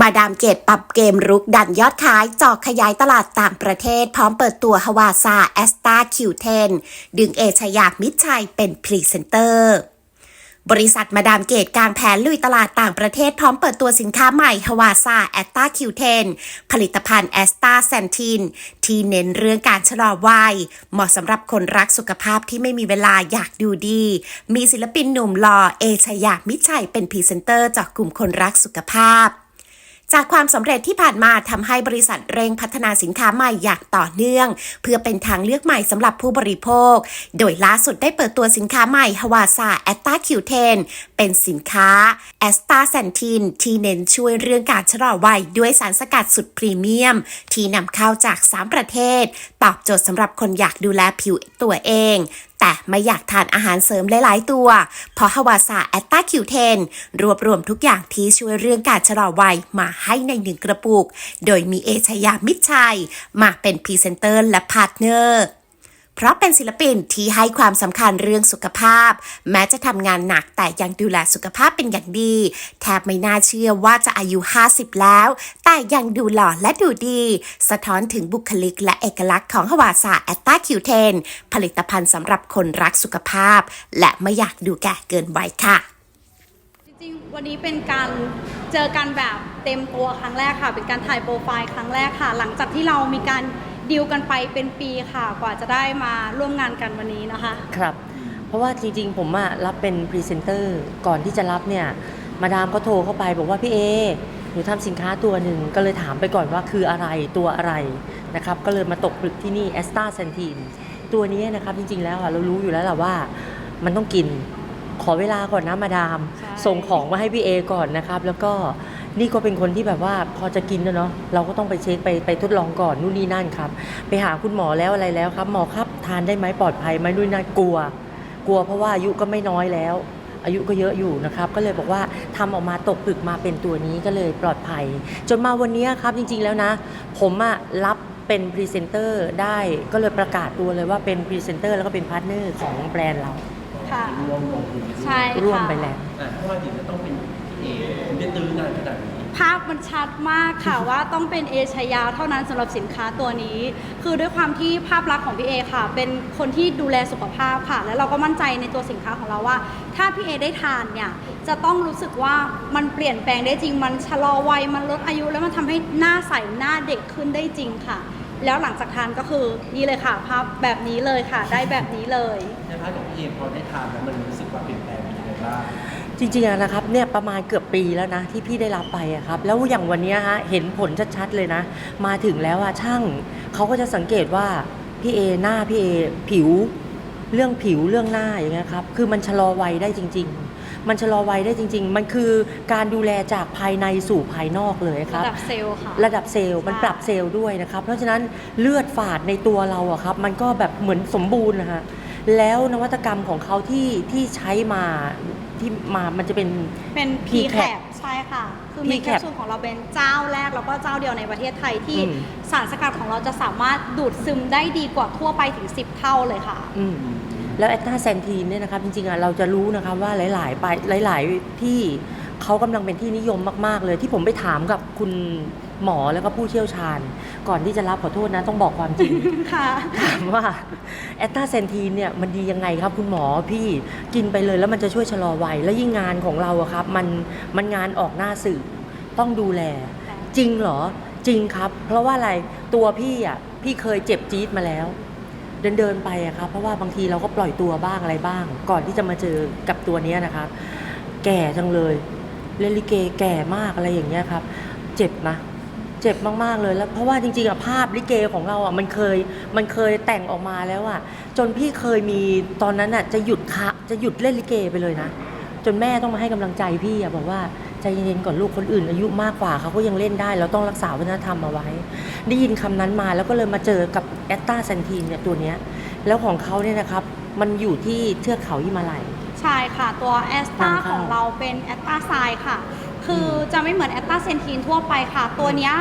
มาดามเกตปรับเกมรุกดันยอดขายจอกขยายตลาดต่างประเทศ พร้อมเปิดตัวฮาวาซาแอสตาคิวเทนดึงเอชยากมิดชัยเป็นพรีเซนเตอร์ บริษัทมาดามเกตกางแผนลุยตลาดต่างประเทศพร้อมเปิดตัวสินค้าใหม่ฮวาซาแอสตาคิวเทนผลิตภัณฑ์แอสตาแซนทิน ที่เน้นเรื่องการชะลอวัย เหมาะสำหรับคนรักสุขภาพที่ไม่มีเวลาอยากดูดี มีศิลปินหนุ่มหล่อเอชยามิชัยเป็นพรีเซนเตอร์จากกลุ่มคนรักสุขภาพ จากความสำเร็จที่ผ่านมาทำให้บริษัทเร่งพัฒนาสินค้าใหม่อย่างต่อเนื่อง เพื่อเป็นทางเลือกใหม่สำหรับผู้บริโภค โดยล่าสุดได้เปิดตัวสินค้าใหม่ฮาวาซาแอตตาคิวเทนเป็นสินค้าแอสตาแซนทินที่เน้นช่วยเรื่องการชะลอวัยด้วยสารสกัดสุดพรีเมียม ที่นำเข้าจาก 3 ประเทศ ตอบโจทย์สำหรับคนอยากดูแลผิวตัวเอง แต่ไม่อยากทานอาหารเสริมหลาย ๆ ตัว เพราะฮาวาซาแอตตาคิวเทนรวบรวมทุกอย่างที่ช่วยเรื่องการชะลอวัยมาให้ในหนึ่งกระปุก โดยมีเอชยามิชัย มาเป็นพรีเซนเตอร์และพาร์ทเนอร์ เพราะเป็นศิลปินที่ให้ความสำคัญเรื่องสุขภาพ แม้จะทำงานหนักแต่ยังดูแลสุขภาพเป็นอย่างดี แทบไม่น่าเชื่อว่าจะอายุ 50 แล้ว แต่ยังดูหล่อและดูดี สะท้อนถึงบุคลิกและเอกลักษณ์ของฮวาซาแอตตาคิวเทนผลิตภัณฑ์สำหรับคนรักสุขภาพ และไม่อยากดูแก่เกินวัยค่ะจริงๆวันนี้เป็นการเจอกันแบบเต็มตัวครั้งแรกค่ะ เป็นการถ่ายโปรไฟล์ครั้งแรกค่ะ หลังจากที่เรามีการ ดีลกันไปเป็นปีค่ะ กว่าจะได้มาร่วมงานกันวันนี้นะคะ ครับ เพราะว่าจริงๆ ผมอะรับเป็นพรีเซนเตอร์ก่อนที่จะรับเนี่ย มาดามก็โทรเข้าไปบอกว่าพี่เอหนูทำสินค้าตัวหนึ่งก็เลยถามไปก่อนว่าคืออะไรตัวอะไรนะครับ ก็เลยมาตกผลึกที่นี่แอสตาเซนทีนตัวนี้นะครับจริงๆแล้วอะเรารู้อยู่แล้วแหละว่ามันต้องกินขอเวลาก่อนนะมาดามใช่ส่งของมาให้พี่เอก่อนนะครับ แล้วก็ นี่ก็เป็นคนที่แบบว่าพอจะกินแล้วเนาะเราก็ต้องไปเช็คไปไปทดลองก่อนนู่นนี่นั่นครับ ไปหาคุณหมอแล้วอะไรแล้วครับ หมอครับทานได้ไหมปลอดภัยไหมนู่นนนั่นกลัว กลัวเพราะว่าอายุก็ไม่น้อยแล้ว อายุก็เยอะอยู่นะครับ ก็เลยบอกว่าทำออกมาตกผลึกมาเป็นตัวนี้ก็เลยปลอดภัย จนมาวันนี้ครับจริง ๆแล้วนะ ผมอะรับเป็นพรีเซนเตอร์ได้ก็เลยประกาศตัวเลยว่าเป็นพรีเซนเตอร์แล้วก็เป็นพาร์ทเนอร์ของแบรนด์เราค่ะ ร่วมลงทุนใช่ค่ะ ร่วมไปแล้ว อะเพราะว่าถึงจะต้องเป็นพี่เอ คุณได้ตื้อนานขนาดนี้ภาพมันชัดมากค่ะ ว่าต้องเป็นเอชยาเท่านั้นสำหรับสินค้าตัวนี้ คือด้วยความที่ภาพลักษณ์ของพี่เอค่ะ เป็นคนที่ดูแลสุขภาพค่ะ แล้วเราก็มั่นใจในตัวสินค้าของเราว่า ถ้าพี่เอได้ทานเนี่ยจะต้องรู้สึกว่ามันเปลี่ยนแปลงได้จริง มันชะลอวัยมันลดอายุ แล้วมันทำให้หน้าใสหน้าเด็กขึ้นได้จริงค่ะ แล้วหลังจากทานก็คือนี่เลยค่ะ ภาพแบบนี้เลยค่ะ ได้แบบนี้เลย ในพาร์ทของพี่เอพอได้ทานแล้วมันรู้สึกว่าเปลี่ยนแปลงเป็นยังไงบ้าง จริงๆอะนะครับเนี่ยประมาณเกือบปีแล้วนะที่พี่ได้รับไปอะครับ แล้วอย่างวันเนี้ยฮะเห็นผลชัดๆเลยนะ มาถึงแล้วอะช่างเขาก็จะสังเกตว่าพี่เอหน้าพี่เอผิว เรื่องผิวเรื่องหน้าอย่างเงี้ยครับคือมันชะลอวัยได้จริง ๆ มันชะลอวัยได้จริง ๆ มันคือการดูแลจากภายในสู่ภายนอกเลยคระรับ ดับเซลล์ค่ะ ระดับเซลล์มันใช่ปรับเซลล์ด้วยนะครับ เพราะฉะนั้นเลือดฝาดในตัวเราอะครับ มันก็แบบเหมือนสมบูรณ์นะฮะ แล้วนวัตกรรมของเขาที่ที่ใช้มาที่มามันจะเป็น เป็น p c a P-CAP p ใช่ค่ะ คือ P-CAP มีแคปซูลของเราเป็นเจ้าแรก แล้วก็เจ้าเดียวในประเทศไทยที่อืม สารสกัดของเราจะสามารถดูดซึมได้ดีกว่าทั่วไปถึง 10 เท่าเลยค่ะ อืมแล้วแอตตาแซนทีนเนี่ยนะครับจริงๆอะเราจะรู้นะครับว่าหลายๆไปหลาย ๆ ที่เขากำลังเป็นที่นิยมมาก ๆ เลยที่ผมไปถามกับคุณ หมอแล้วก็ผู้เชี่ยวชาญ ก่อนที่จะรับขอโทษนะต้องบอกความจริง ค่ะ ถามว่าแอตตาเซนทีนเนี่ยมันดียังไงครับคุณหมอพี่กินไปเลยแล้วมันจะช่วยชะลอวัย แล้วยิ่งงานของเราอะครับ มันมันงานออกหน้าสื่อต้องดูแล จริงเหรอจริงครับ เพราะว่าอะไรตัวพี่อะพี่เคยเจ็บจี๊ดมาแล้ว เดินเดินๆไปอะครับเพราะว่าบางทีเราก็ปล่อยตัวบ้างอะไรบ้าง ก่อนที่จะมาเจอกับตัวเนี้ยนะครับ แก่จังเลยเล่นลิเกแก่มากอะไรอย่างเงี้ยครับ เจ็บนะ เจ็บมาก ๆ เลยแล้ว เพราะว่าจริง ๆอะภาพลิเกของเราอะมันเคยมันเคยแต่งออกมาแล้วอะจนพี่เคยมีตอนนั้นอะจะหยุดคะจะหยุดเล่นลิเกไปเลยนะ จนแม่ต้องมาให้กำลังใจพี่อะบอกว่าใจเย็นๆก่อนลูกคนอื่น อายุมากกว่าเขาก็ยังเล่นได้เราต้องรักษาวัฒนธรรมเอาไว้ ได้ยินคำนั้นมาแล้วก็เลยมาเจอกับแอตตาแซนทีนเนี่ยตัวเนี้ยแล้วของเขาเนี่ยนะครับมันอยู่ที่เทือกเขาฮิมาลัย ใช่ค่ะ ตัวแอสตาทางเข้าของเราเป็นแอสตาไซค่ะ คือจะไม่เหมือนแอตตาเซนทีนทั่วไปค่ะ ตัวเนี้ย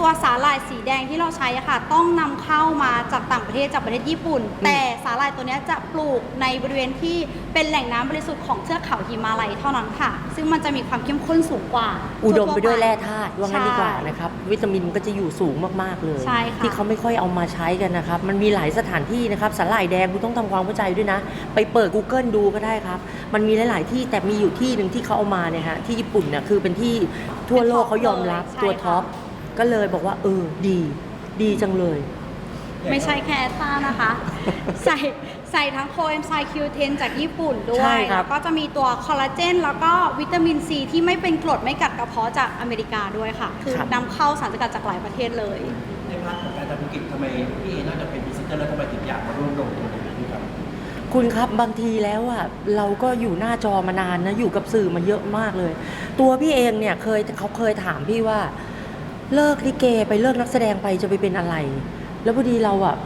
ตัวสาหร่ายสีแดงที่เราใช้อะค่ะ ต้องนำเข้ามาจากต่างประเทศจากประเทศญี่ปุ่น แต่สาหร่ายตัวเนี้ยจะปลูกในบริเวณที่เป็นแหล่งน้ำบริสุทธิ์ของเทือกเขาหิมาลัยเท่านั้นค่ะ ซึ่งมันจะมีความเข้มข้นสูงกว่าอุดมไปทั่ๆด้วยแร่ธาตุว่างั้นดีกว่าใช่ นะครับ วิตามินก็จะอยู่สูงมาก ๆ เลย ใช่ค่ะ ที่เขาไม่ค่อยเอามาใช้กันนะครับ มันมีหลายสถานที่นะครับสาหร่ายแดงคุณต้องทำความเข้าใจด้วยนะ ไปเปิด Google ดูก็ได้ครับ มันมีหลาย ๆ ที่แต่มีอยู่ที่หนึ่งที่เขาเอามาเนี่ยฮะที่ญี่ปุ่นเนี่ยคือเป็นที่ทั่วโลกเขายอมรับใช่ตัวค่ะท็อป ก็เลยบอกว่าเออดี ดีจังเลย ไม่ใช่แค่แอสตานะคะ ใส่ใส่ทั้งโคเอนไซม์คิวเทนจากญี่ปุ่นด้วใช่ย ครัแล้บวก็จะมีตัวคอลลาเจน แล้วก็วิตามินซีที่ไม่เป็นกรดไม่กัดกระเพาะจากอเมริกาด้วยค่ะ คือนำเข้าสารสกัดจากหลายประเทศเลย ในพาร์ทของการทำธุรกิจทำไมพี่เอนอกจากเป็นพรีเซนเตอร์แล้วทำไมถึงอยากมาร่วมลงทุนในนี้ครับ คุณครับบางทีแล้วอะเราก็อยู่หน้าจอมานานนะอยู่กับสื่อมาเยอะมากเลย ตัวพี่เองเนี่ยเคยเขาเคยถามพี่ว่า เลิกลิเกไปเลิกนักแสดงไปจะไปเป็นอะไร แล้วพอดีเราอะ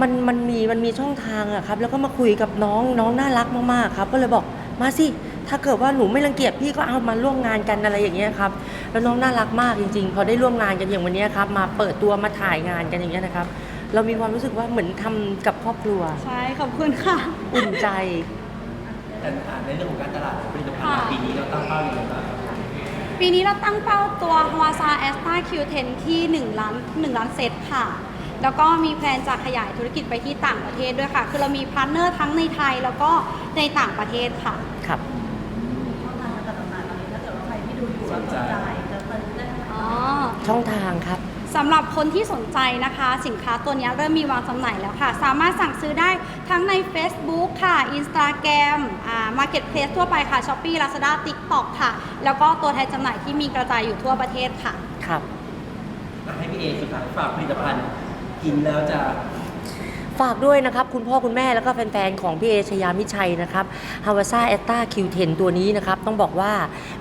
มันมันมีมันมีช่องทางอะครับ แล้วก็มาคุยกับน้องน้องน่ารักมากๆครับ ก็เลยบอกมาสิถ้าเกิดว่าหนูไม่รังเกียจพี่ก็เอามาร่วมงานกันอะไรอย่างเงี้ยครับแล้วน้องน่ารักมากจริงๆพอได้ร่วมงานกันอย่างวันเนี้ยครับมาเปิดตัวมาถ่ายงานกันอย่างเงี้ยนะครับ เรามีความรู้สึกว่าเหมือนทำกับครอบครัวใช่ขอบคุณค่ะอุ่นใจแต่อ่านในเรื่องของการตลาดผลิตภัณฑ์ค่ะปีนี้เราตั้งเป้าอย่างไรบ้าง ปีนี้เราตั้งเป้าตัว h a w a s a a s t a Q10 ที่1ล้าน1ล้านเซตค่ะ แล้วก็มีแพลนจะขยายธุรกิจไปที่ต่างประเทศด้วยค่ะ คือเรามีพาร์ทเนอร์ทั้งในไทยแล้วก็ในต่างประเทศค่ะ ครับสนใจอ๋อ ช่องทางครับ สำหรับคนที่สนใจนะคะ สินค้าตัวนี้เริ่มมีวางจำหน่ายแล้วค่ะ สามารถสั่งซื้อได้ ทั้งใน Facebook ค่ะ Instagram อ่า Marketplace ทั่วไปค่ะ Shopee Lazada TikTok ค่ะ แล้วก็ตัวแทนจำหน่ายที่มีกระจายอยู่ทั่วประเทศค่ะ ครับอะให้พี่เอสุดท้ายฝากผลิตภัณฑ์ กินแล้วจะ ฝากด้วยนะครับ คุณพ่อคุณแม่แล้วก็แฟนๆ ของพี่เอชยามิชัยนะครับฮาวาซ่าแอตตาคิวเทนตัวนี้นะครับ ต้องบอกว่า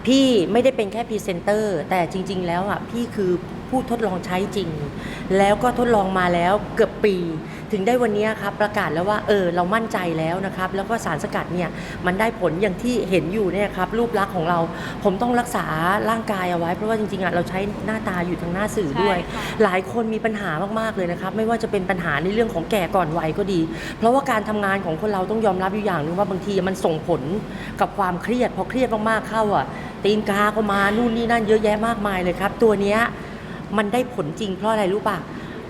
พี่ไม่ได้เป็นแค่พรีเซนเตอร์ แต่จริง ๆ แล้วอะพี่คือผู้ทดลองใช้จริง แล้วก็ทดลองมาแล้วเกือบปี ถึงได้วันนี้ครับประกาศแล้วว่าเออเรามั่นใจแล้วนะครับ แล้วก็สารสกัดเนี่ยมันได้ผลอย่างที่เห็นอยู่เนี่ยครับรูปลักษณ์ของเรา ผมต้องรักษาร่างกายเอาไว้ เพราะว่าจริงๆอะเราใช้หน้าตาอยู่ทางหน้าสื่อด้วยใช่ค่ะหลายคนมีปัญหามากๆเลยนะครับ ไม่ว่าจะเป็นปัญหาในเรื่องของแก่ก่อนวัยก็ดี เพราะว่าการทำงานของคนเราต้องยอมรับอยู่อย่างหนึงว่าบางทีมันส่งผลกับความเครียดพอเครียดมากๆเข้าอะตีนกาก็มานู่นนี่นั่นเยอะแยะมากมายเลยครับ ตัวเนี้ยมันได้ผลจริงเพราะอะไรรู้ป่ะ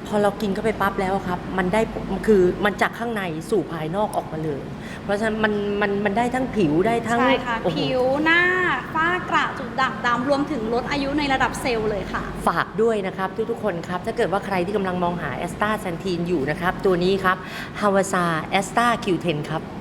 พอเรากินเข้าไปปั๊บแล้วอะครับ มันได้ผลคือมันจากข้างในสู่ภายนอกออกมาเลย เพราะฉะนั้นมันมันมันได้ทั้งผิวได้ทั้งใช่ค่ะ โอ้โห ผิวหน้าฝ้ากระจุดด่างดำรวมถึงลดอายุในระดับเซลล์เลยค่ะ ฝากด้วยนะครับทุกๆคนครับ ถ้าเกิดว่าใครที่กำลังมองหาแอสตาแซนทีนอยู่นะครับ ตัวนี้ครับฮาวาซาแอสตาคิวเทนครับขอบคุณค่ะ